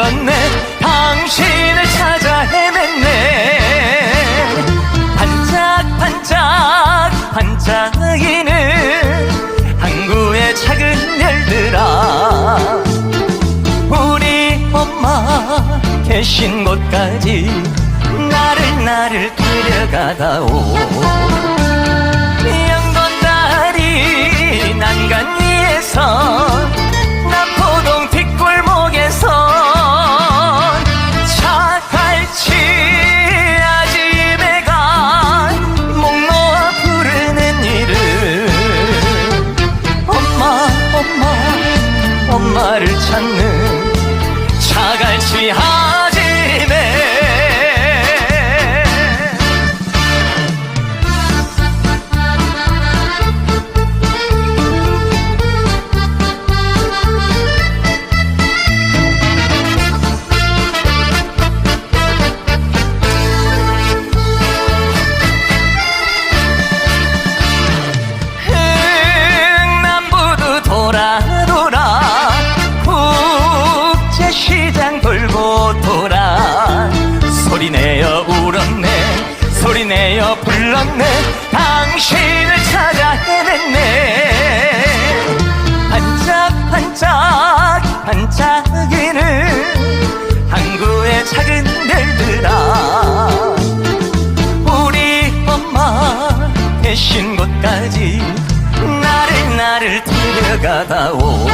불렀네. 당신을 찾아 헤맸네. 반짝반짝 반짝이는 항구의 작은 별들아. 우리 엄마 계신 곳까지 나를 나를 데려가다오. 양건 다리 난간 위에서 않네. 당신을 찾아 헤맸네. 반짝반짝 반짝이는 항구의 작은 별들아. 우리 엄마 계신 곳까지 나를 나를 데려가다오.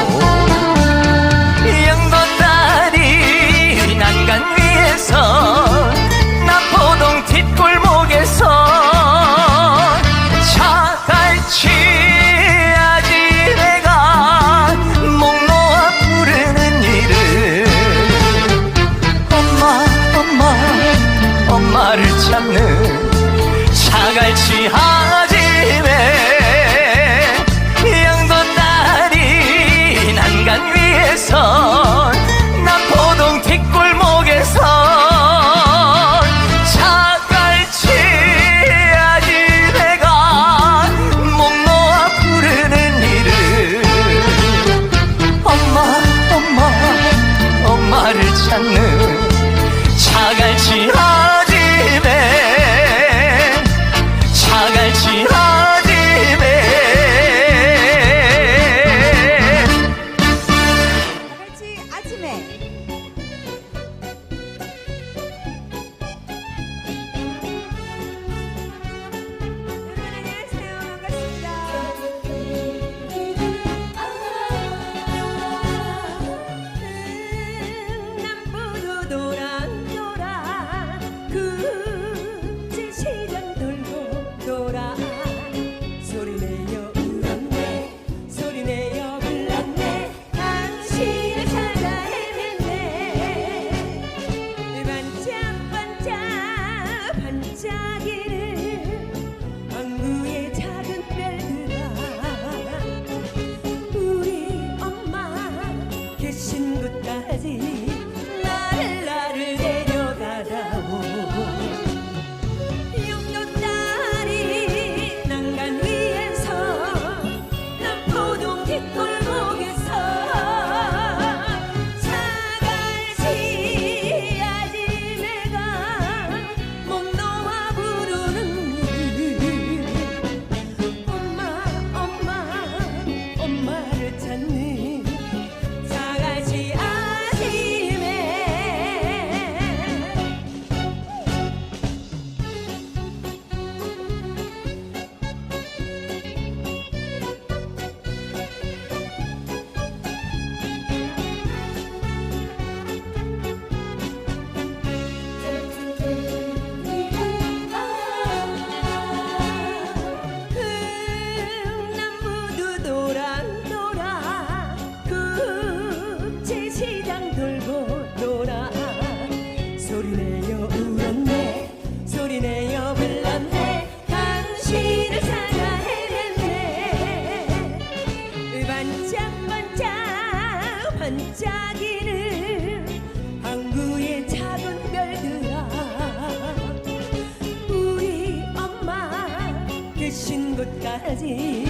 的记忆。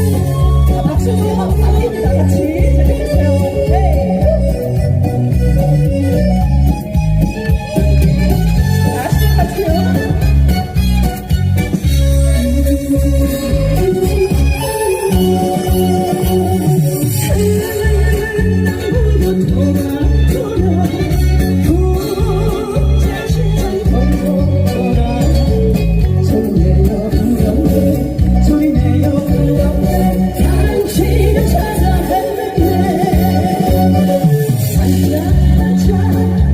아, 박수 주세요. 아, 박수 주세요. 같이. Yeah.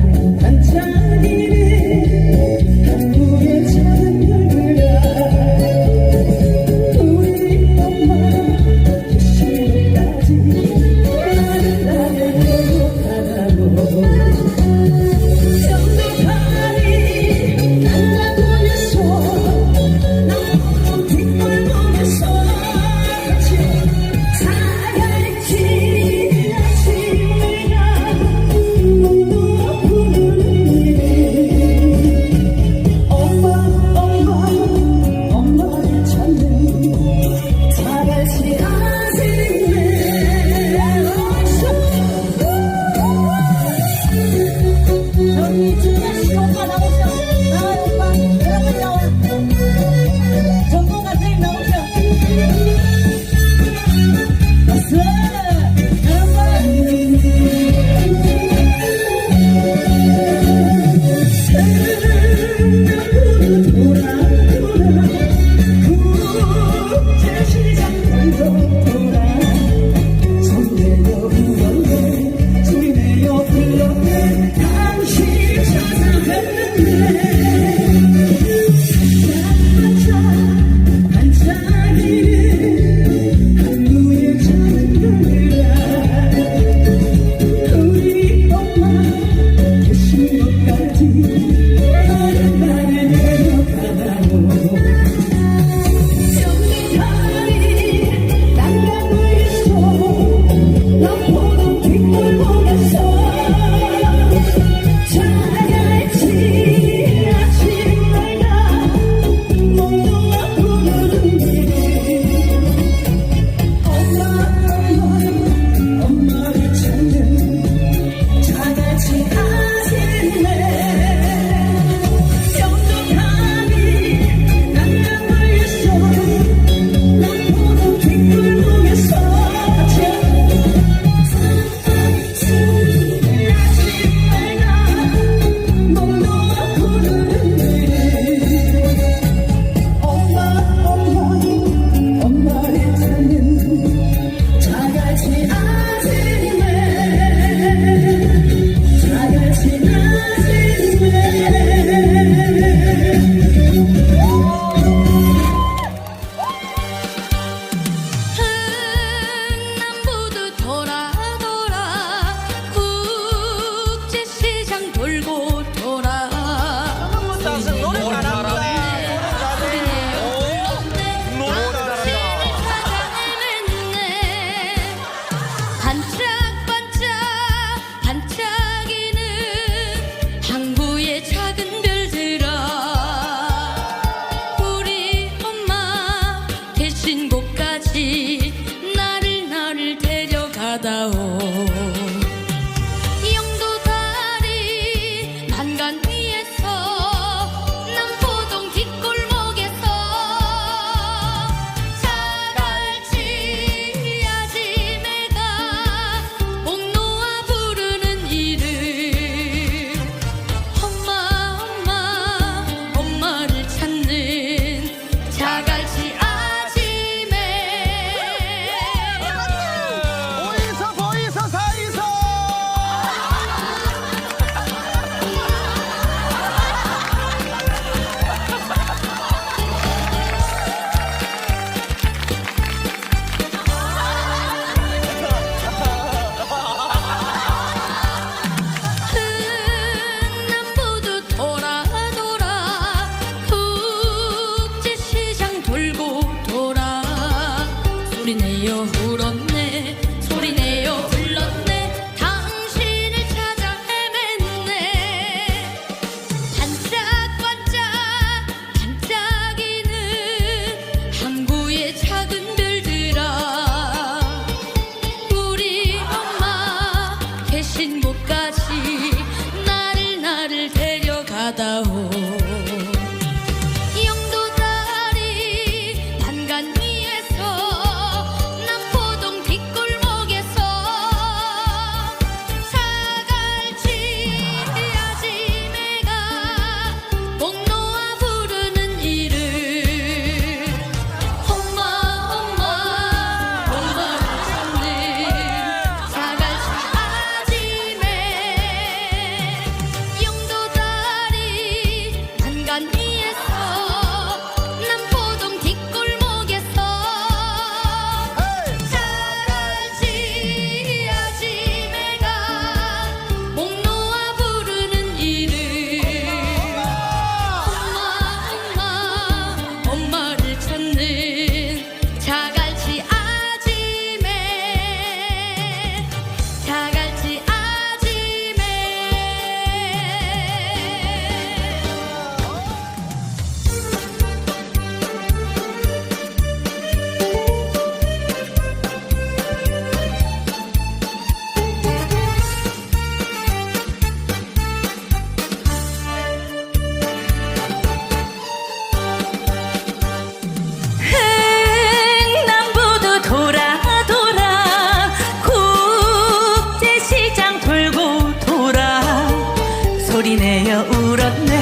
소리내어 울었네.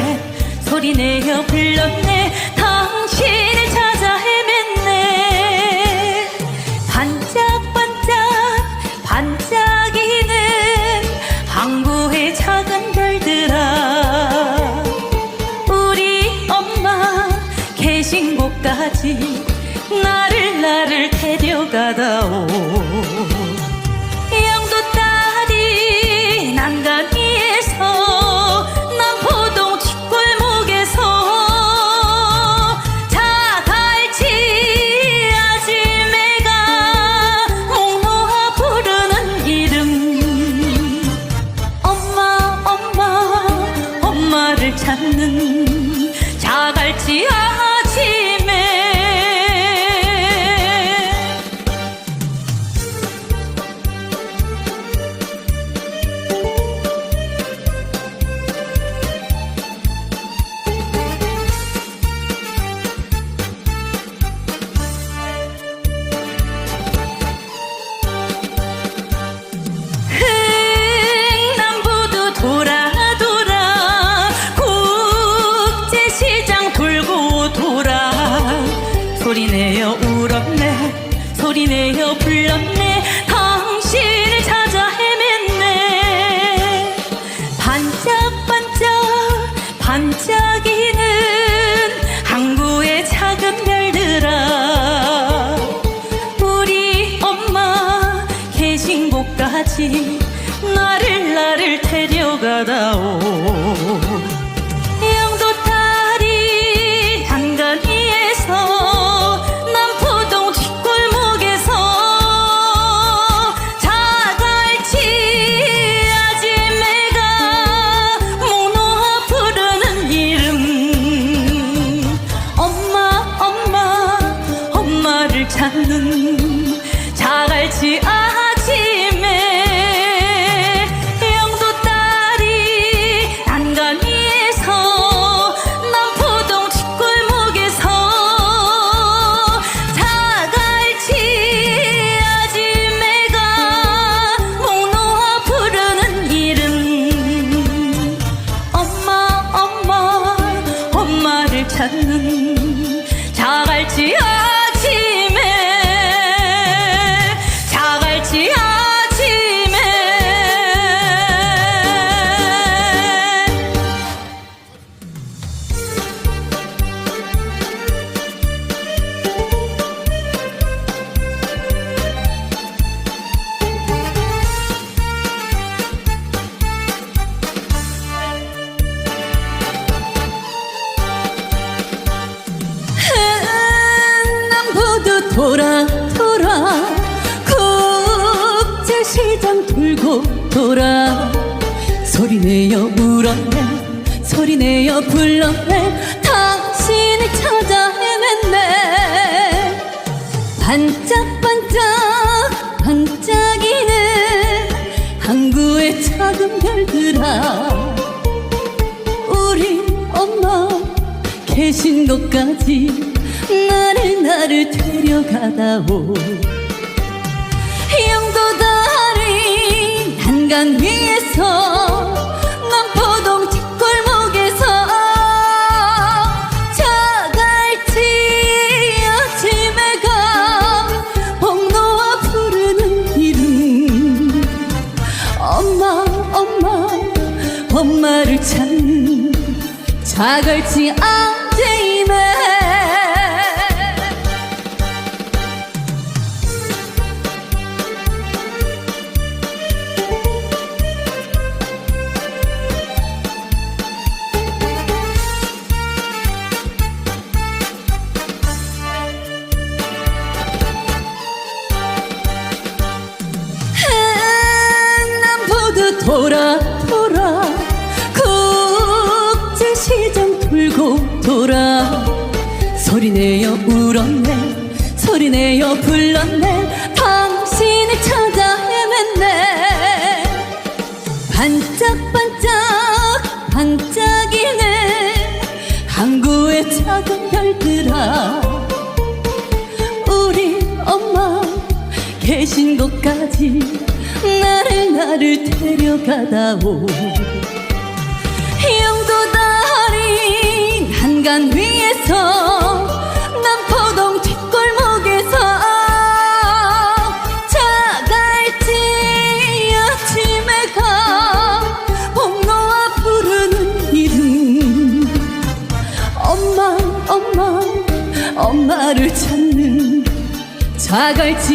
소리내어 불렀네. 당신을 찾아 헤맸네. 반짝반짝 반짝이는 항구의 작은 별들아. 우리 엄마 계신 곳까지 나를 나를 데려가다 데 엄마 돌아 돌아. 국제시장 돌고 돌아. 소리내어 울었네 소리내어 불렀네 당신을 찾아 헤맸네. 반짝반짝 반짝이는 항구의 작은 별들아. 우리 엄마 계신 곳까지 나를 나를 데려가다오. 영도다리 한강 위에서 남포동 뒷골목에서 자갈치 아침에가 복놓아 부르는 이름. 엄마 엄마 엄마를 찾는 자갈치 아 불렀네. 당신을 찾아 헤맸네. 반짝반짝 반짝이는 항구의 작은 별들아 우리 엄마 계신 곳까지 나를 나를 데려가다오. 영도다리 한간 위에서 엄마를 찾는 자갈치